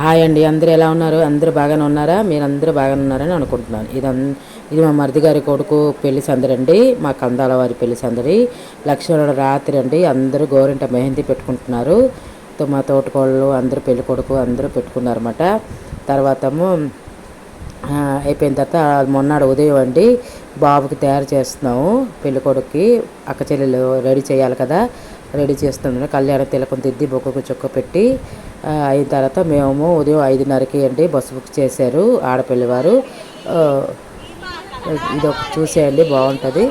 Hi అండి అందరూ ఎలా ఉన్నారు? అందరూ బాగానే ఉన్నారా? మీరు అందరు బాగానే ఉన్నారని అనుకుంటున్నాను. ఇది ఇది మా మరిది గారి కొడుకు పెళ్ళి సందడి అండి. మా కందాల వారి పెళ్ళి సందడి. లక్ష్మణుడు రాత్రి అండి అందరూ గోరింట మెహందీ పెట్టుకుంటున్నారు. మా తోటకోళ్ళు అందరూ పెళ్ళి కొడుకు అందరూ పెట్టుకున్నారన్నమాట. తర్వాత అయిపోయిన తర్వాత మొన్నాడు ఉదయం అండి బాబుకి తయారు చేస్తున్నాము పెళ్ళికొడుకుకి అక్క చెల్లెలు రెడీ చేయాలి కదా. రెడీ చేస్తున్నాం కళ్యాణ తిలకం దిద్ది బొక్కకు చుక్క పెట్టి అయిన తర్వాత మేము ఉదయం ఐదున్నరకి అండి బస్సు బుక్ చేశారు ఆడపిల్లవారు ఇది ఒక చూసేయండి బాగుంటుంది.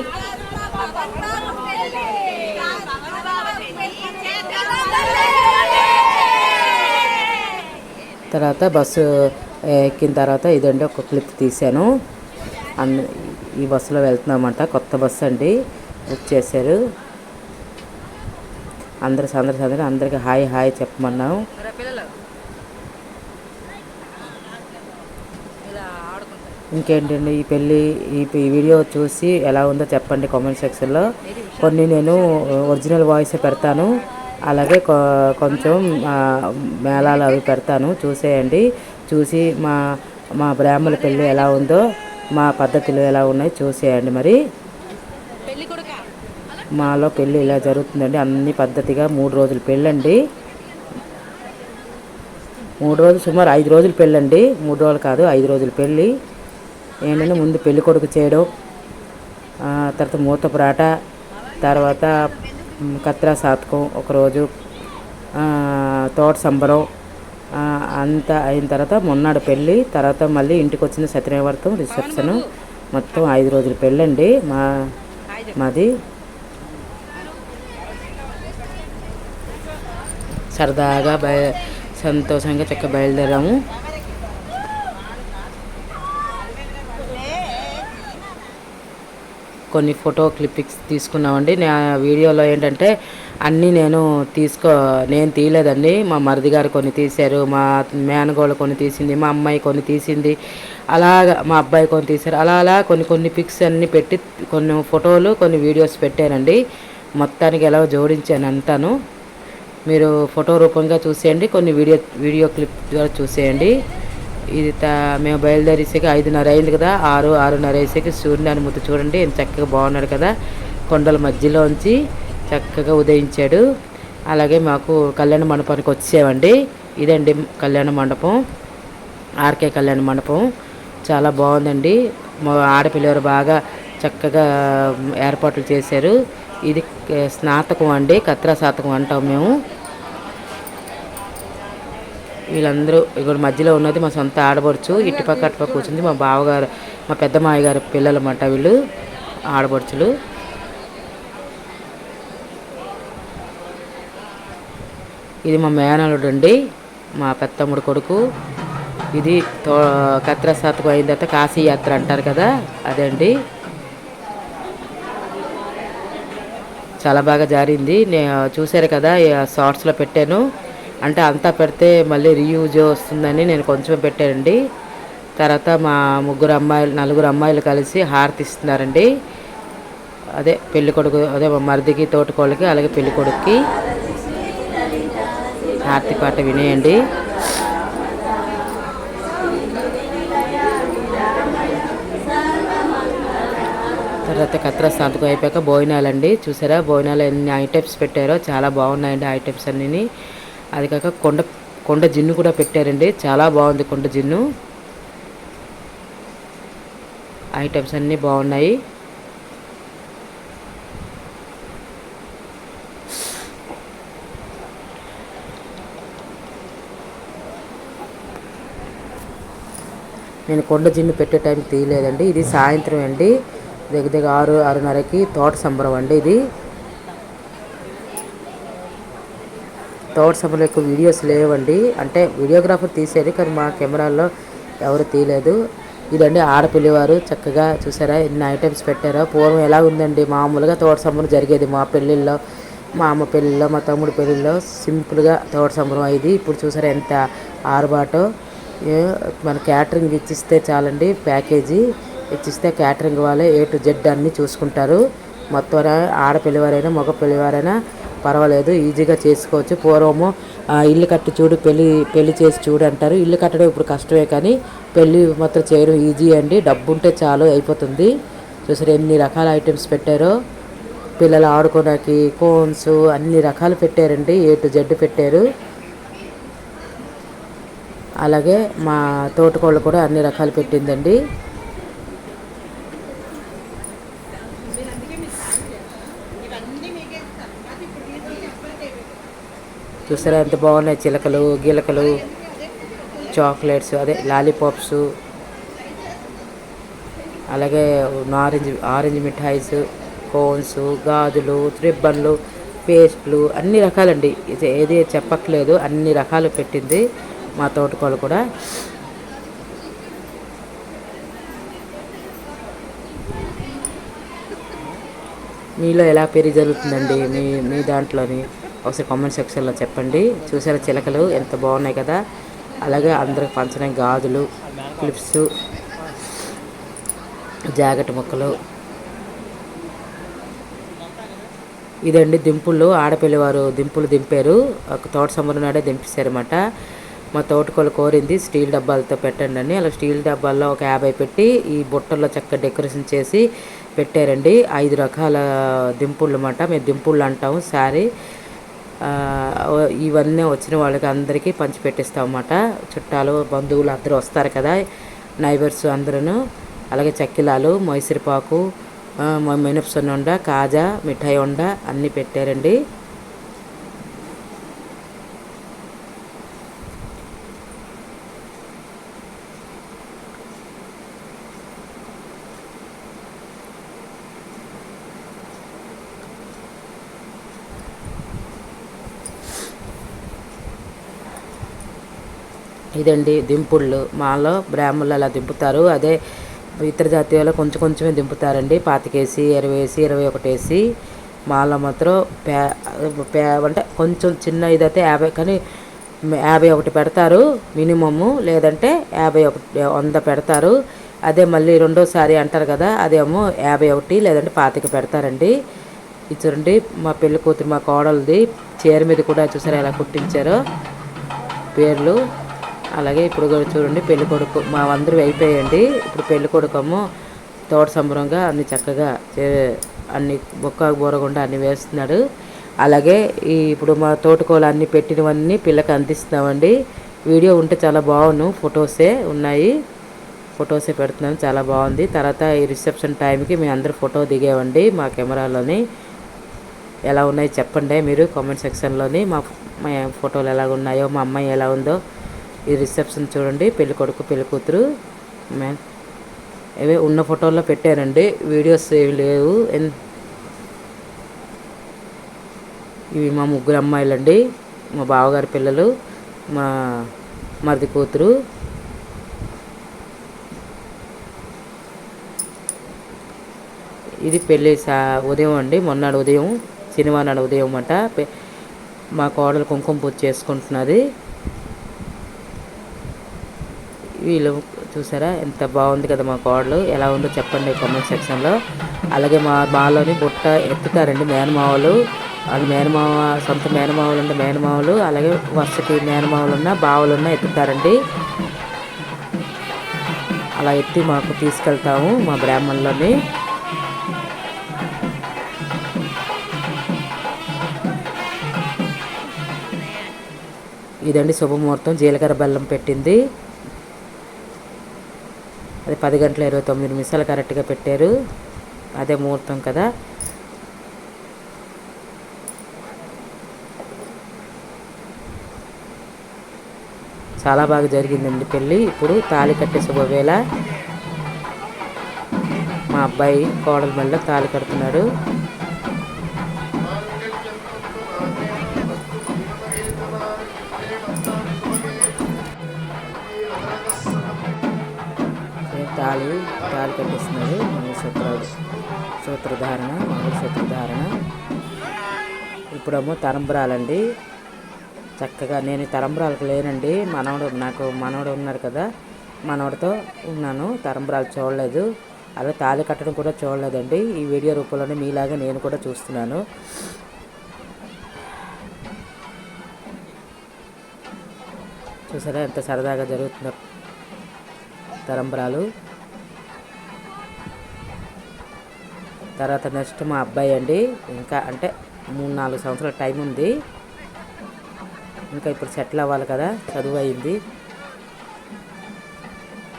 తర్వాత బస్సు ఎక్కిన తర్వాత ఇదండి ఒక క్లిప్ తీశాను. అన్ ఈ బస్సులో వెళ్తున్నామంట కొత్త బస్సు అండి బుక్ చేశారు. అందరు సందరి సందరి అందరికి హాయ్ హాయ్ చెప్పమన్నాం ఇంకేంటండి ఈ పెళ్ళి ఈ ఈ వీడియో చూసి ఎలా ఉందో చెప్పండి కామెంట్ సెక్షన్లో కొన్ని నేను ఒరిజినల్ వాయిస్ పెడతాను. అలాగే కొంచెం మేళాలు అవి పెడతాను. చూసేయండి. చూసి మా మా బ్రాహ్మణ పెళ్ళి ఎలా ఉందో మా పద్ధతులు ఎలా ఉన్నాయి చూసేయండి మరి. మాలో పెళ్ళి ఇలా జరుగుతుందండి. అన్ని పద్ధతిగా మూడు రోజులు పెళ్ళండి. మూడు రోజులు సుమారు ఐదు రోజులు పెళ్ళండి. మూడు రోజులు కాదు ఐదు రోజులు పెళ్ళి. ఏంటంటే ముందు పెళ్ళి కొడుకు చేయడం తర్వాత మూత పురాట తర్వాత కత్రా సాతకం ఒకరోజు తోట సంబరం అంత అంతా అయిన తర్వాత మొన్నాడు పెళ్ళి. తర్వాత మళ్ళీ ఇంటికి వచ్చిన సత్యనవర్తం రిసెప్షన్. మొత్తం ఐదు రోజులు పెళ్ళండి. మా మాది సరదాగా బయ సంతోషంగా చక్క బయలుదేరాము. కొన్ని ఫోటో క్లిప్పింగ్స్ తీసుకున్నామండి. నా వీడియోలో ఏంటంటే అన్నీ నేను తీసుకో నేను తీయలేదండి. మా మరిది గారు కొన్ని తీశారు మా మేనగోళ్ళు కొన్ని తీసింది మా అమ్మాయి కొన్ని తీసింది అలాగా మా అబ్బాయి కొన్ని తీశారు. అలా అలా కొన్ని కొన్ని పిక్స్ అన్నీ పెట్టి కొన్ని ఫోటోలు కొన్ని వీడియోస్ పెట్టానండి. మొత్తానికి ఎలా జోడించాను అంతాను. మీరు ఫోటో రూపంగా చూసేయండి. కొన్ని వీడియో వీడియో క్లిప్ ద్వారా చూసేయండి. ఇది తా మేము బయలుదేరేసేకి ఐదున్నర అయింది కదా. ఆరు ఆరున్నర అయ్యేసరికి సూర్యనారాయణ ముద్దు చూడండి. ఎంత చక్కగా బాగున్నాడు కదా. కొండల మధ్యలోంచి చక్కగా ఉదయించాడు. అలాగే మాకు కళ్యాణ మండపానికి వచ్చేవండి ఇదండి కళ్యాణ మండపం. ఆర్కే కళ్యాణ మండపం. చాలా బాగుందండి. మా ఆడపిల్లవారు బాగా చక్కగా ఏర్పాట్లు చేశారు. ఇది స్నాతకం అండి. కత్రా శాతకం అంటాం మేము. వీళ్ళందరూ ఇక్కడ మధ్యలో ఉన్నది మా సొంత ఆడబడుచు ఇటుపక్క అటుపక్క కూర్చుంది మా బావగారు మా పెద్ద మాయగారు పిల్లలు అన్నమాట వీళ్ళు ఆడబడుచులు ఇది మా మేనలుడు అండి మా పెద్దమ్ముడు కొడుకు. ఇది తో కత్ర అయిన తర్వాత కాశీ యాత్ర అంటారు కదా అదే అండి. చాలా బాగా జారింది. నేను చూశారు కదా షార్ట్స్లో పెట్టాను. అంటే అంతా పెడితే మళ్ళీ రీయూజ్ వస్తుందని నేను కొంచెం పెట్టానండి. తర్వాత మా ముగ్గురు అమ్మాయిలు నలుగురు అమ్మాయిలు కలిసి హారతి ఇస్తున్నారండి. అదే పెళ్ళి కొడుకు అదే మా మరిదికి తోటకోళ్ళకి అలాగే పెళ్ళి కొడుకుకి హారతి పాట వినేయండి. తర్వాత కత్ర సంతకం అయిపోయాక భోజనాలండి. చూసారా? భోజనాలు ఎన్ని ఐటమ్స్ పెట్టారో? చాలా బాగున్నాయండి ఐటమ్స్ అన్నీ అది కాక కొండ కొండ జిన్ను కూడా పెట్టారండి. చాలా బాగుంది కొండ జిన్ను. ఐటమ్స్ అన్నీ బాగున్నాయి. నేను కొండ జిన్ను పెట్టే టైం తీయలేదండి. ఇది సాయంత్రం అండి. దగ్గర దగ్గర ఆరు ఆరున్నరకి తోట సంబరం అండి ఇది. తోట సంబరం ఎక్కువ వీడియోస్ లేవండి. అంటే వీడియోగ్రాఫర్ తీసేది కానీ మా కెమెరాల్లో ఎవరు తీయలేదు. ఇదండి ఆడపిల్లివారు చక్కగా చూసారా? ఎన్ని ఐటమ్స్ పెట్టారో. పూర్వం ఎలా ఉందండి? మామూలుగా తోట సంబరం జరిగేది మా పెళ్ళిళ్ళలో మా అమ్మ పెళ్ళిళ్ళలో మా తమ్ముడు పెళ్ళిళ్ళలో సింపుల్గా తోట సంబరం అయింది. ఇప్పుడు చూసారా ఎంత ఆరుబాటో మన క్యాటరింగ్ ఇచ్చిస్తే చాలండి ప్యాకేజీ ఇచ్చిస్తే క్యాటరింగ్ వాళ్ళే ఏ టు జెడ్ అన్నీ చూసుకుంటారు. మొత్తం ఆడపిల్లివారైనా మగ పిల్లివారైనా పర్వాలేదు ఈజీగా చేసుకోవచ్చు. పూర్వము ఇల్లు కట్టి చూడు పెళ్ళి పెళ్ళి చేసి చూడు అంటారు. ఇల్లు కట్టడం ఇప్పుడు కష్టమే కానీ పెళ్ళి మాత్రం చేయడం ఈజీ అండి. డబ్బు ఉంటే చాలు అయిపోతుంది. చూసారు ఎన్ని రకాల ఐటమ్స్ పెట్టారో. పిల్లలు ఆడుకోవడానికి కోన్స్ అన్ని రకాలు పెట్టారండి. ఏ టు జెడ్ పెట్టారు. అలాగే మా తోటకోళ్ళు కూడా అన్ని రకాలు పెట్టిందండి. చూసారా ఎంత బాగున్నాయి చిలకలు గిలకలు చాక్లెట్స్ అదే లాలీపాప్స్ అలాగే ఆరెంజ్ ఆరెంజ్ మిఠాయిస్ కోన్స్ గాజులు రిబ్బన్లు పేస్ట్లు అన్ని రకాలండి. ఇది ఏది చెప్పట్లేదు అన్ని రకాలు పెట్టింది మా తోటకోలు కూడా. మీలో ఎలా పెరిగి జరుగుతుందండి మీ మీ దాంట్లోని? ఒకసారి కామెంట్ సెక్షన్లో చెప్పండి. చూసారా చిలకలు ఎంత బాగున్నాయి కదా? అలాగే అందరికి పంచడానికి గాజులు క్లిప్స్ జాకెట్ ముక్కలు. ఇదండి దింపులు. ఆడపిల్లి వారు దింపులు దింపారు. ఒక తోట సంబరం నాడే దింపేశారన్నమాట. మా తోటకోలు కోరింది స్టీల్ డబ్బాలతో పెట్టండి అని. అలా స్టీల్ డబ్బాల్లో ఒక యాభై పెట్టి ఈ బుట్టల్లో చక్కగా డెకరేషన్ చేసి పెట్టారండి. ఐదు రకాల దింపుళ్ళు అన్నమాట. మేము దింపుళ్ళు అంటాము సారీ ఇవన్నీ వచ్చిన వాళ్ళకి అందరికీ పంచిపెట్టిస్తాం అన్నమాట చుట్టాలు బంధువులు అందరూ వస్తారు కదా నైబర్స్ అందరూ అలాగే చక్కిలాలు మైసూరుపాకు ఆ, కాజా మిఠాయి ఉండ అన్నీ పెట్టారండి. ఇదండి దింపుళ్ళు. మాలో బ్రాహ్మణులు అలా దింపుతారు. అదే ఇతర జాతి వాళ్ళు కొంచెం కొంచెమే దింపుతారండి. పాతికేసి ఇరవై వేసి ఇరవై ఒకటి వేసి మాలో మాత్రం పే పే అంటే కొంచెం చిన్న ఇదైతే యాభై కానీ యాభై ఒకటి పెడతారు మినిమము. లేదంటే యాభై ఒకటి వంద పెడతారు. అదే మళ్ళీ రెండోసారి అంటారు కదా అదేమో యాభై ఒకటి లేదంటే పాతిక పెడతారండి. ఇది చూడండి మా పెళ్ళి కూతురు మా కోడలది. చీర మీద కూడా చూసారా ఎలా కుట్టించారో? పేర్లు. అలాగే ఇప్పుడు కూడా చూడండి పెళ్ళి కొడుకు. మా అందరూ అయిపోయండి. ఇప్పుడు పెళ్ళి కొడుకము తోట సంబరంగా అన్ని చక్కగా అన్ని బొక్క బోరకుండా అన్ని వేస్తున్నాడు. అలాగే ఈ ఇప్పుడు మా తోటకూలు అన్ని పెట్టినవన్నీ పిల్లకి అందిస్తున్నామండి. వీడియో ఉంటే చాలా బాగున్నాను ఫొటోసే ఉన్నాయి. ఫొటోసే పెడుతున్నాను చాలా బాగుంది. తర్వాత ఈ రిసెప్షన్ టైంకి మేము అందరూ ఫోటో దిగేవండి మా కెమెరాలోని. ఎలా ఉన్నాయి చెప్పండి మీరు కామెంట్ సెక్షన్లోని. మా మా ఫోటోలు ఎలా ఉన్నాయో మా అమ్మాయి ఎలా ఉందో ఈ రిసెప్షన్ చూడండి. పెళ్ళి కొడుకు పెళ్ళి కూతురు. మ్యాన్ ఇవే ఉన్న ఫోటోల్లో పెట్టారండి. వీడియోస్ ఏవి లేవు. ఎన్- ఇవి మా ముగ్గురు అమ్మాయిలండి. మా బావగారి పిల్లలు మా మరిది కూతురు. ఇది పెళ్ళి సా ఉదయం అండి. మొన్నటి ఉదయం. శనివారం నాడు ఉదయం అన్నమాట మా కోడలు కుంకుమ పూజ చేసుకుంటున్నది. వీళ్ళు చూసారా? ఎంత బాగుంది కదా మా కోడలు. ఎలా ఉందో చెప్పండి కామెంట్ సెక్షన్లో అలాగే మా మాలోని బుట్ట ఎత్తుతారండి మేనమావలు. అది మేనమావ సొంత మేనమావలు ఉంటే మేనమావలు. అలాగే వరుసకి మేనమావలు ఉన్న బావలు ఉన్నా ఎత్తుతారండి. అలా ఎత్తి మాకు తీసుకెళ్తాము మా బ్రాహ్మణులని. ఇదండి శుభముహూర్తం. జీలకర్ర బెల్లం పెట్టింది. అది పది గంటల ఇరవై తొమ్మిది నిమిషాలు కరెక్ట్గా పెట్టారు. అదే ముహూర్తం కదా. చాలా బాగా జరిగిందండి పెళ్ళి. ఇప్పుడు తాళి కట్టే శుభవేళ మా అబ్బాయి కోడల మెళ్ళ తాళి కడుతున్నాడు. పాలు పాలు కనిపిస్తున్నది మంగళసూత్ర సూత్రధారణ మంగళసూత్రధారణ ఇప్పుడేమో తరంబరాలండి. చక్కగా నేను తరంబరాలకు లేనండి. మనవడు నాకు మనవడు ఉన్నారు కదా. మనవడితో ఉన్నాను. తరంబరాలు చూడలేదు. అలా తాళి కట్టడం కూడా చూడలేదండి. ఈ వీడియో రూపంలోనే మీలాగా నేను కూడా చూస్తున్నాను. చూసారా ఎంత సరదాగా జరుగుతుందో తరంబరాలు. తర్వాత నెక్స్ట్ మా అబ్బాయి అండి. ఇంకా అంటే మూడు నాలుగు సంవత్సరాల టైం ఉంది. ఇంకా ఇప్పుడు సెటిల్ అవ్వాలి కదా చదువు అయింది.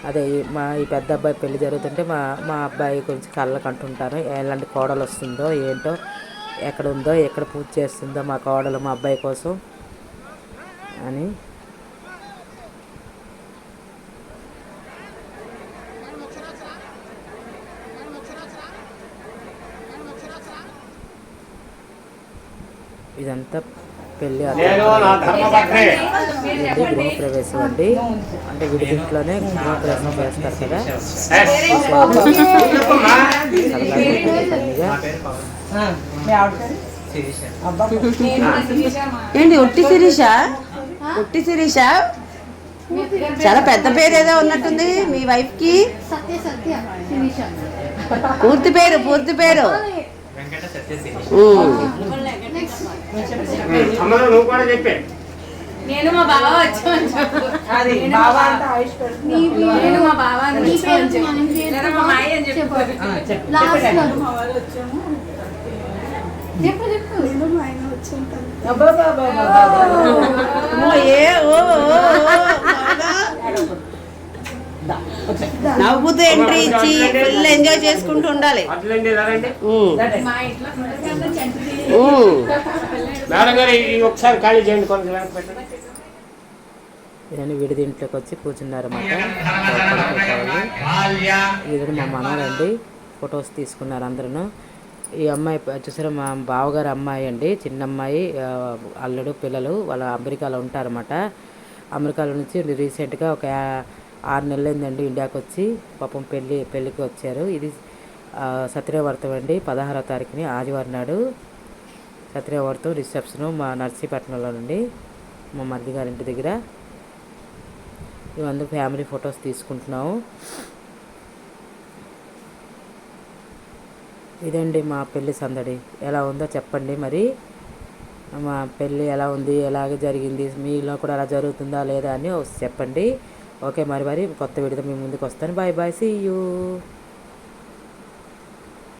అదే మా ఈ పెద్ద అబ్బాయి పెళ్ళి జరుగుతుంటే మా మా అబ్బాయి గురించి కళ్ళకు అంటుంటాను ఎలాంటి కోడలు వస్తుందో ఏంటో ఎక్కడ ఉందో ఎక్కడ పూజ చేస్తుందో మా కోడలు మా అబ్బాయి కోసం అని ఇదంతా పెళ్ళి నేను నా ధర్మపత్ని. ఇది గృహప్రవేశం అండి అంటే విడిదింట్లోనే గృహప్రవేశం చేస్తారు కదా. ఏంటి ఒట్టి శిరీష? ఒట్టి శిరీష? చాలా పెద్ద పేరు ఏదో ఉన్నట్టుంది మీ వైఫ్కి సత్య సత్య శిరీష. పూర్తి పేరు పూర్తి పేరు. అమ్మలో నువ్వు కూడా చెప్పే. నేను మా బావ వచ్చామని చెప్పు. నేను మా బావ నీ నేను మా బావ అని నీ వచ్చామని పేరు చెప్పు. మన పేరు లేదా మా మాయ అని చెప్పు. లాస్ట్ చెప్పు. చెప్పు అమ్మో, ఏ ఓ ఓ, ఓ, బాగా. నవ్వుతూ ఎంట్రీ ఇచ్చి ఫుల్ ఎంజాయ్ చేసుకుంటూ ఉండాలి. అట్లండి. మా ఇంట్లో. మేడం గారు ఈ ఒకసారి ఖాళీ చేయండి కొంచెం వచ్చి కూర్చున్నారు అన్నమాట. ఇది మా మనవరండి ఫొటోస్ తీసుకున్నారు అందరూ ఈ అమ్మాయి చూసారా మా బావగారు అమ్మాయి అండి చిన్న అమ్మాయి అల్లుడు పిల్లలు వాళ్ళ అమెరికాలో ఉంటారన్నమాట. అమెరికాలో నుంచి రీసెంట్గా ఒక ఆరు నెలలు అయిందండి ఇండియాకి వచ్చి పాపం పెళ్ళి పెళ్ళికి వచ్చారు. ఇది ఆ, సత్యవ్రతం అండి పదహారవ తారీఖుని ఆదివారం నాడు సత్యవ్రతం రిసెప్షన్ మా నర్సీపట్నంలో నుండి మా మరిది గారింటి దగ్గర. ఇవందరూ ఫ్యామిలీ ఫొటోస్ తీసుకుంటున్నాము. ఇదండి మా పెళ్ళి సందడి. ఎలా ఉందో చెప్పండి మరి. మా పెళ్ళి ఎలా ఉంది ఎలాగ జరిగింది మీలో కూడా అలా జరుగుతుందా లేదా అని చెప్పండి. ఓకే మరి మరి కొత్త వీడితో మీ ముందుకు వస్తాను. Bye bye see you.